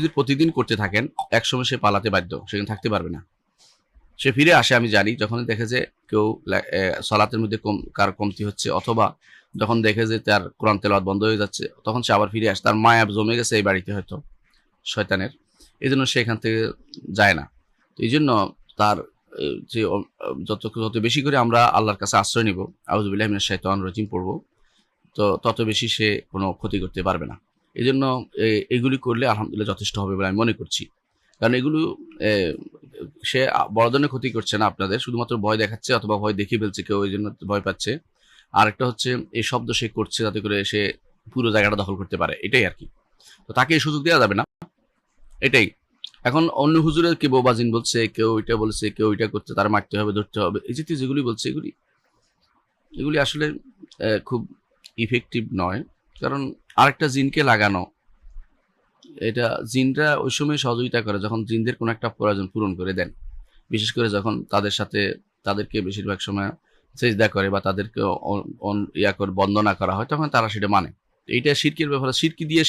যদি প্রতিদিন করতে থাকেন, একসময় সে পালাতে বাধ্য, সেখানে থাকতে পারবে না। সে ফিরে আসে, আমি জানি যখন দেখে যে কেউ সলাতের মধ্যে কম, কার কমতি হচ্ছে, অথবা যখন দেখে যে তার কোরআন তেলাওয়াত বন্ধ হয়ে যাচ্ছে, তখন সে আবার ফিরে আসে, তার মায়া জমে গেছে এই বাড়িতে হয়তো, শয়তানের। এই জন্য সে এখান থেকে যায় না। তো এই জন্য তার যে যত যত বেশি করে আমরা আল্লাহর কাছে আশ্রয় নিব আউজুবিল্লাহ মিনাশ শাইতানির রাজিম পড়ব, তো তত বেশি সে কোনো ক্ষতি করতে পারবে না। এই জন্য এগুলি করলে আলহামদুলিল্লাহ যথেষ্ট হবে বলে আমি মনে করছি। কারণ এগুলো সে বড় ধরনের ক্ষতি করছে না আপনাদের, শুধুমাত্র ভয় দেখাচ্ছে অথবা ভয় দেখিয়ে ফেলছে কেউ, এই জন্য ভয় পাচ্ছে। আর একটা হচ্ছে, এই শব্দ সে করছে যাতে করে সে পুরো জায়গাটা দখল করতে পারে, এটাই আর কি। তো তাকে এই সুযোগ দেওয়া যাবে না। এটাই। এখন অন্য হুজুরের কে বোবাজিন বলছে, কেউ এটা বলছে, কেউ এটা করতে তার মারতে হবে, ধরতে হবে, এই জাতীয় যেগুলি বলছে এগুলি এগুলি আসলে খুব ইফেক্টিভ নয়। কারণ আরেকটা জিনকে লাগানো। এটা জিনরা ওই সময় সহযোগিতা করে, যখন জিনদের কোনো একটা প্রয়োজন পূরণ করে দেন। বিশেষ করে যখন তাদের সাথে তাদেরকে বেশিরভাগ সময় চেষ্টা করে বা তাদেরকে ইয়া করে, বন্দনা করা হয়, তখন তারা সেটা মানে। এইটা শিরকির ব্যাপারে শিরকি দিয়ে